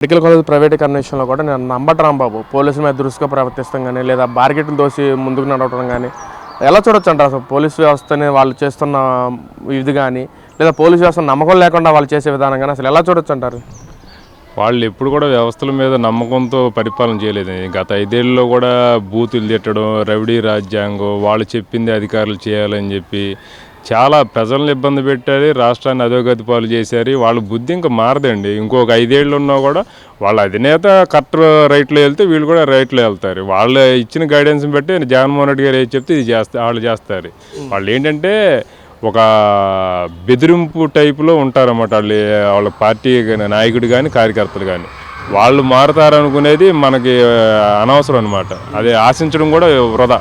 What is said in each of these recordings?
Medical college ప్రైవేటీకరణ విషయంలో కూడా నేను నమ్మటం రాంబాబు పోలీసుల మీద దురుసుగా ప్రవర్తిస్తాం కానీ లేదా బార్గెట్లు దోసి ముందుకు నడవడం కానీ ఎలా చూడొచ్చు అంటారు అసలు? పోలీస్ వ్యవస్థని వాళ్ళు చేస్తున్న ఇది కానీ లేదా పోలీస్ వ్యవస్థ నమ్మకం లేకుండా వాళ్ళు చేసే విధానం కానీ అసలు ఎలా చూడొచ్చు అంటారు వాళ్ళు ఎప్పుడు కూడా వ్యవస్థల మీద నమ్మకంతో పరిపాలన చేయలేదు. గత ఐదేళ్ళలో కూడా బూతులు తిట్టడం రవిడీ రాజ్యాంగం వాళ్ళు చెప్పింది అధికారులు చేయాలని చెప్పి చాలా ప్రజలను ఇబ్బంది పెట్టారు రాష్ట్రాన్ని అధోగతి పాలు చేశారు. వాళ్ళ బుద్ధి ఇంకా మారదండి. ఇంకొక ఐదేళ్ళు ఉన్నా కూడా వాళ్ళ అధినేత కరెక్ట్ రైట్లో వెళ్తే వీళ్ళు కూడా రైట్లో వెళ్తారు. వాళ్ళు ఇచ్చిన గైడెన్స్ బట్టి జగన్మోహన్ రెడ్డి గారు ఏది చెప్తే ఇది చేస్తా వాళ్ళు చేస్తారు. వాళ్ళు ఏంటంటే ఒక బెదిరింపు టైపులో ఉంటారన్నమాట. వాళ్ళు వాళ్ళ పార్టీ కానీ నాయకుడు కానీ కార్యకర్తలు కానీ వాళ్ళు మారుతారనుకునేది మనకి అనవసరం అనమాట అది ఆశించడం కూడా వృధా.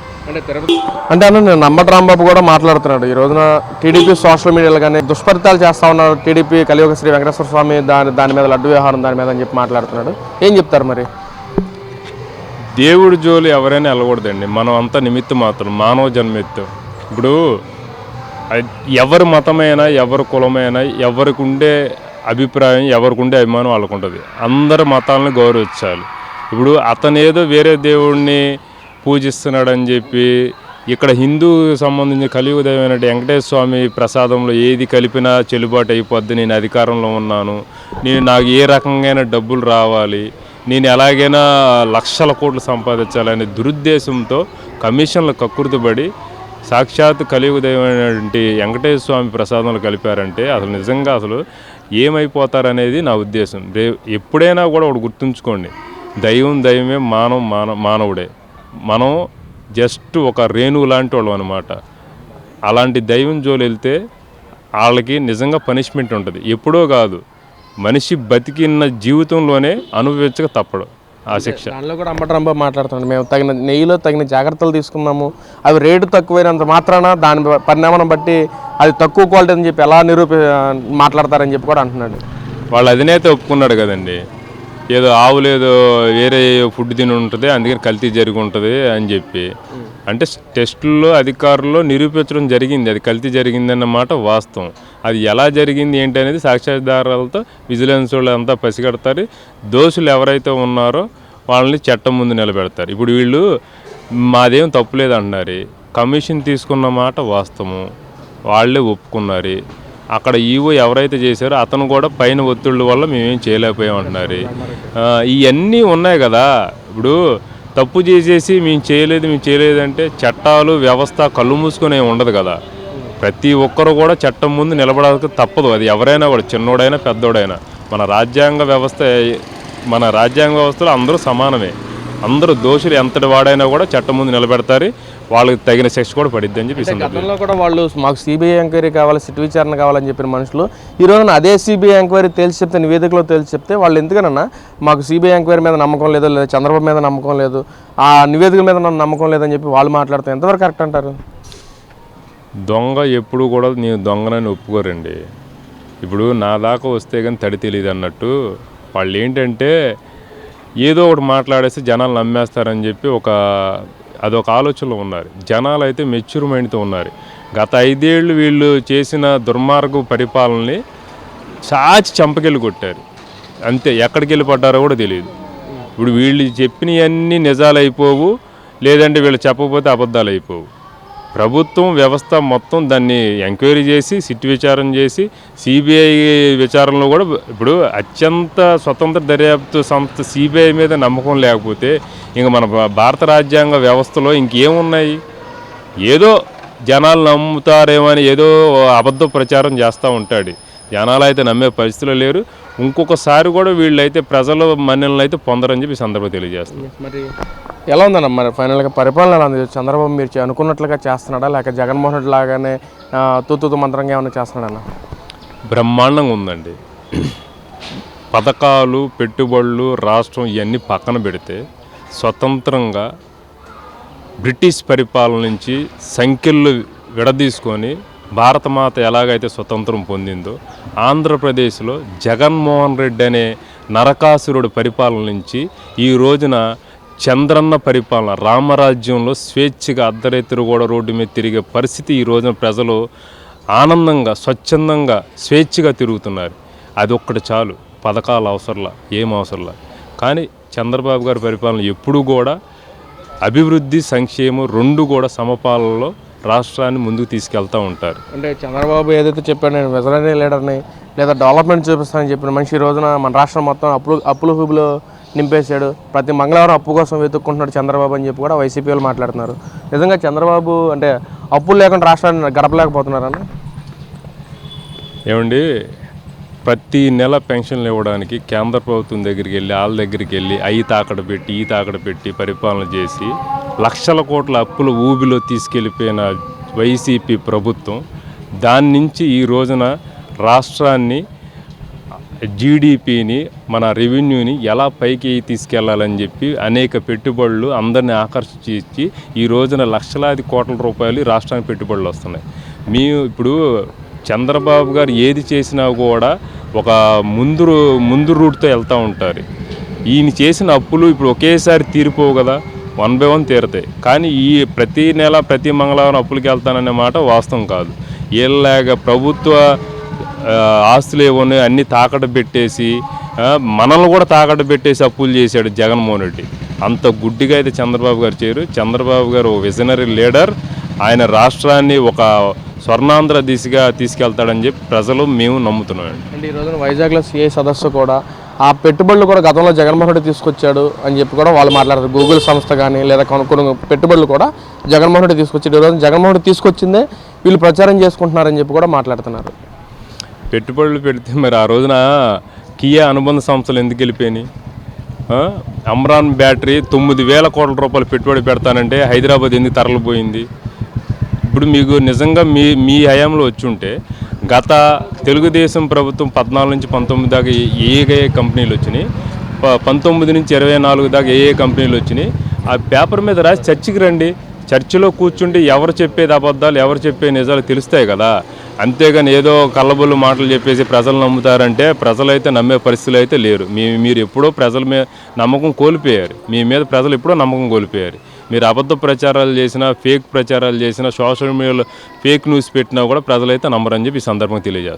అంటే అన్న నేను నంబటి రాంబాబు కూడా మాట్లాడుతున్నాడు. ఈ రోజున టీడీపీ సోషల్ మీడియాలో కానీ దుష్ఫలితాలు చేస్తా ఉన్నారు టీడీపీ కలియుగ శ్రీ వెంకటేశ్వర స్వామి దాని దాని మీద లడ్డు వ్యవహారం దాని మీద అని చెప్పి మాట్లాడుతున్నాడు. ఏం చెప్తారు మరి? దేవుడి జోలి ఎవరైనా వెళ్ళకూడదండి. మనం అంతా నిమిత్తం మాత్రం మానవ జన్మెత్తం. ఇప్పుడు అది ఎవరి మతమైనా ఎవరి కులమైనా ఎవరికి ఉండే అభిప్రాయం ఎవరికి ఉండే అభిమానం వాళ్ళకు ఉంటుంది అందరి మతాలను గౌరవించాలి. ఇప్పుడు అతను ఏదో వేరే దేవుడిని పూజిస్తున్నాడని చెప్పి ఇక్కడ హిందూ సంబంధించిన కలియుగ దైవమైన వెంకటేశ్వర స్వామి ప్రసాదంలో ఏది కలిపినా చెల్లుబాటు అయిపోద్ది. నేను అధికారంలో ఉన్నాను. నేను నాకు ఏ రకంగా డబ్బులు రావాలి. నేను ఎలాగైనా లక్షల కోట్లు సంపాదించాలనే దురుద్దేశంతో కమిషన్లు కక్కుర్తిపడి సాక్షాత్ కలియుగ దైవమైనటువంటి వెంకటేశ్వర స్వామి ప్రసాదంలో కలిపారంటే అసలు నిజంగా అసలు ఏమైపోతారనేది నా ఉద్దేశం. రే ఎప్పుడైనా కూడా ఒకటి గుర్తుంచుకోండి. దైవం దైవమే మానవం మానవ మానవుడే. మనం జస్ట్ ఒక రేణువు లాంటి వాళ్ళం అనమాట అలాంటి దైవం జోలు వెళ్తే వాళ్ళకి నిజంగా పనిష్మెంట్ ఉంటుంది. ఎప్పుడో కాదు. మనిషి బతికిన జీవితంలోనే అనుభవించక తప్పడు. ఆ శిక్ష. దానిలో కూడా అంబటి రాంబాబు మాట్లాడుతున్నాడు. మేము తగిన నెయ్యిలో తగిన జాగ్రత్తలు తీసుకున్నాము. అవి రేటు తక్కువైనంత మాత్రాన దాని పరిణామం బట్టి అది తక్కువ క్వాలిటీ అని చెప్పి ఎలా నిరూపి మాట్లాడతారని చెప్పి కూడా అంటున్నాడు. వాళ్ళ అధినేత ఒప్పుకున్నాడు కదండి. ఏదో ఆవులు ఏదో వేరే ఫుడ్ తిని ఉంటుంది అందుకని కల్తీ జరిగి ఉంటుంది అని చెప్పి. అంటే టెస్టుల్లో అధికారుల్లో నిరూపించడం జరిగింది. అది కల్తీ జరిగిందన్నమాట వాస్తవం. అది ఎలా జరిగింది ఏంటి అనేది సాక్ష్యాధారాలతో విజిలెన్స్ వాళ్ళు అంతా పసిగడతారు. దోషులు ఎవరైతే ఉన్నారో వాళ్ళని చట్టం ముందు నిలబెడతారు. ఇప్పుడు వీళ్ళు మాదేం తప్పులేదు అంటున్నారు కమిషన్ తీసుకున్న మాట వాస్తవం వాళ్ళే ఒప్పుకున్నారు. అక్కడ ఈవో ఎవరైతే చేశారో అతను కూడా పైన ఒత్తిళ్ళ వల్ల మేమేం చేయలేకపోయామంటున్నారు. ఇవన్నీ ఉన్నాయి కదా. ఇప్పుడు తప్పు చేసేసి మేము చేయలేదు మేము చేయలేదు అంటే చట్టాలు వ్యవస్థ కళ్ళు మూసుకునే ఉండదు కదా. ప్రతి ఒక్కరు కూడా చట్టం ముందు నిలబడాలి తప్పదు. అది ఎవరైనా కూడా చిన్నోడైనా పెద్దోడైనా. మన రాజ్యాంగ వ్యవస్థ మన రాజ్యాంగ వ్యవస్థలో అందరూ సమానమే. అందరూ దోషులు ఎంతటి వాడైనా కూడా చట్టం ముందు నిలబెడతారు. వాళ్ళకి తగిన శిక్ష కూడా పడిద్ది అని చెప్పి గతంలో కూడా వాళ్ళు మాకు సిబిఐ ఎంక్వైరీ కావాలి సిట్ విచారణ కావాలని చెప్పిన మనుషులు. ఈ రోజున అదే సిబిఐ ఎంక్వైరీ తేల్చి చెప్తే నివేదికలో తేల్చి చెప్తే వాళ్ళు ఎందుకనన్నా మాకు సిబిఐ ఎంక్వైరీ మీద నమ్మకం లేదు లేదా చంద్రబాబు మీద నమ్మకం లేదు ఆ నివేదిక మీద నాకు నమ్మకం లేదని చెప్పి వాళ్ళు మాట్లాడితే ఎంతవరకు కరెక్ట్ అంటారు? దొంగ ఎప్పుడు కూడా నేను దొంగనని ఒప్పుకోరండి. ఇప్పుడు నా దాకా వస్తే కానీ తడి తెలియదు అన్నట్టు వాళ్ళు ఏంటంటే ఏదో ఒకటి మాట్లాడేసి జనాలు నమ్మేస్తారని చెప్పి ఒక అదొక ఆలోచనలో ఉన్నారు. జనాలు అయితే మెచ్యూర్ మైండ్తో ఉన్నారు. గత ఐదేళ్ళు వీళ్ళు చేసిన దుర్మార్గ పరిపాలనని చాచి చంపకెళ్ళి కొట్టారు. అంతే ఎక్కడికి వెళ్ళి పడ్డారో కూడా తెలియదు. ఇప్పుడు వీళ్ళు చెప్పినవన్నీ నిజాలు అయిపోవు లేదంటే వీళ్ళు చెప్పకపోతే అబద్ధాలు అయిపోవు ప్రభుత్వం వ్యవస్థ మొత్తం దాన్ని ఎంక్వైరీ చేసి సిట్ విచారం చేసి సిబిఐ విచారణలో కూడా ఇప్పుడు అత్యంత స్వతంత్ర దర్యాప్తు సంస్థ సిబిఐ మీద నమ్మకం లేకపోతే ఇంక మన భా- భారత రాజ్యాంగ వ్యవస్థలో ఇంకేమున్నాయి? ఏదో జనాలు నమ్ముతారేమో అని ఏదో అబద్ధ ప్రచారం చేస్తూ ఉంటాడు. జనాలు అయితే నమ్మే పరిస్థితిలో లేరు. ఇంకొకసారి కూడా వీళ్ళైతే ప్రజల మన్నెలను అయితే పొందరని చెప్పి ఈ సందర్భంగా తెలియజేస్తుంది మరి ఎలా ఉందన్న మరి ఫైనల్గా పరిపాలన ఎలా ఉంది? చంద్రబాబు మీరు అనుకున్నట్లుగా చేస్తున్నాడా? లేక జగన్మోహన్ రెడ్డి లాగానే తూతూతు మంత్రంగా ఏమైనా చేస్తున్నాడన్న? బ్రహ్మాండంగా ఉందండి. పథకాలు పెట్టుబడులు రాష్ట్రం ఇవన్నీ పక్కన పెడితే స్వతంత్రంగా బ్రిటిష్ పరిపాలన నుంచి సంఖ్యలు విడదీసుకొని భారతమాత ఎలాగైతే స్వతంత్రం పొందిందో ఆంధ్రప్రదేశ్లో జగన్మోహన్ రెడ్డి అనే నరకాసురుడు పరిపాలన నుంచి ఈ రోజున చంద్రన్న పరిపాలన రామరాజ్యంలో స్వేచ్ఛగా అర్ధరైతులు కూడా రోడ్డు మీద తిరిగే పరిస్థితి ఈ రోజున ప్రజలు ఆనందంగా స్వచ్ఛందంగా స్వేచ్ఛగా తిరుగుతున్నారు. అది ఒక్కటి చాలు పథకాలు అవసరంలా ఏం అవసరంలా. కానీ చంద్రబాబు గారి పరిపాలన ఎప్పుడూ కూడా అభివృద్ధి సంక్షేమం రెండు కూడా సమపాలనలో రాష్ట్రాన్ని ముందుకు తీసుకెళ్తూ ఉంటారు. అంటే చంద్రబాబు ఏదైతే చెప్పాడు నేను విజనరీ లీడర్ని లేదా డెవలప్మెంట్ చూపిస్తానని చెప్పిన మనిషి ఈ రోజున మన రాష్ట్రం మొత్తం అప్పులు అప్పులు హుబులు నింపేశాడు. ప్రతి మంగళవారం అప్పు కోసం వెతుక్కుంటున్నాడు చంద్రబాబు అని చెప్పి కూడా వైసీపీ వాళ్ళు మాట్లాడుతున్నారు. నిజంగా చంద్రబాబు అంటే అప్పులు లేకుండా రాష్ట్రాన్ని గడపలేకపోతున్నారని ఏమండి ప్రతి నెల పెన్షన్లు ఇవ్వడానికి కేంద్ర ప్రభుత్వం దగ్గరికి వెళ్ళి వాళ్ళ దగ్గరికి వెళ్ళి అవి తాకడ పెట్టి ఈ తాకడ పెట్టి పరిపాలన చేసి లక్షల కోట్ల అప్పుల ఊబిలో తీసుకెళ్ళిపోయిన వైసీపీ ప్రభుత్వం దాని నుంచి ఈ రోజున రాష్ట్రాన్ని జీడిపిని మన రెవెన్యూని ఎలా పైకి తీసుకెళ్ళాలని చెప్పి అనేక పెట్టుబడులు అందరిని ఆకర్షించి ఈ రోజున లక్షలాది కోట్ల రూపాయలు రాష్ట్రానికి పెట్టుబడులు వస్తున్నాయి. మీ ఇప్పుడు చంద్రబాబు గారు ఏది చేసినా కూడా ఒక ముందు ముందు రూట్తో వెళ్తూ ఉంటారు. ఈయన చేసిన అప్పులు ఇప్పుడు ఒకేసారి తీరిపోవు కదా. వన్ బై వన్ తీరతాయి. కానీ ఈ ప్రతి నెల ప్రతి మంగళవారం అప్పులకి వెళ్తాననే మాట వాస్తవం కాదు. వీళ్ళగా ప్రభుత్వ ఆస్తులు ఏవోని అన్ని తాకట్టు పెట్టేసి మనల్ని కూడా తాకట్టు పెట్టేసి అప్పులు చేశాడు జగన్మోహన్ రెడ్డి. అంత గుడ్డిగా అయితే చంద్రబాబు గారు చేయరు. చంద్రబాబు గారు ఓ విజనరీ లీడర్. ఆయన రాష్ట్రాన్ని ఒక స్వర్ణాంధ్ర దిశగా తీసుకెళ్తాడని చెప్పి ప్రజలు మేము నమ్ముతున్నామండి అంటే ఈ రోజున వైజాగ్లో సిఐ సదస్సు కూడా ఆ పెట్టుబడులు కూడా గతంలో జగన్మోహన్ రెడ్డి తీసుకొచ్చాడు అని చెప్పి కూడా వాళ్ళు మాట్లాడారు. గూగుల్ సంస్థ కానీ లేదా కొన్ని పెట్టుబడులు కూడా జగన్మోహన్ రెడ్డి తీసుకొచ్చాడు. ఈ రోజు జగన్మోహన్ రెడ్డి తీసుకొచ్చిందే వీళ్ళు ప్రచారం చేసుకుంటున్నారని చెప్పి కూడా మాట్లాడుతున్నారు. పెట్టుబడులు పెడితే మరి ఆ రోజున కియా అనుబంధ సంస్థలు ఎందుకు వెళ్ళిపోయినాయి? అమ్రాన్ బ్యాటరీ తొమ్మిది వేల కోట్ల రూపాయలు పెట్టుబడి పెడతానంటే హైదరాబాద్ ఎందుకు తరలిపోయింది ఇప్పుడు మీకు నిజంగా మీ మీ హయాంలో వచ్చి ఉంటే గత తెలుగుదేశం ప్రభుత్వం పద్నాలుగు నుంచి పంతొమ్మిది దాకా ఏ ఏ కంపెనీలు వచ్చినాయి? ప- పంతొమ్మిది నుంచి ఇరవై నాలుగు దాకా ఏ ఏ కంపెనీలు వచ్చినాయి? ఆ పేపర్ మీద రాసి చర్చికి రండి. చర్చిలో కూర్చుంటే ఎవరు చెప్పేది అబద్ధాలు ఎవరు చెప్పే నిజాలు తెలుస్తాయి కదా. అంతేగాని ఏదో కళ్ళబొల్లు మాటలు చెప్పేసి ప్రజలు నమ్ముతారంటే ప్రజలైతే నమ్మే పరిస్థితులు అయితే లేరు. మీ మీరు ఎప్పుడో ప్రజల మీద నమ్మకం కోల్పోయారు. మీ మీద ప్రజలు ఎప్పుడో నమ్మకం కోల్పోయారు. మీరు అబద్ధ ప్రచారాలు చేసినా ఫేక్ ప్రచారాలు చేసినా సోషల్ మీడియాలో ఫేక్ న్యూస్ పెట్టినా కూడా ప్రజలైతే నమ్మరని చెప్పి ఈ సందర్భంగా తెలియజేస్తారు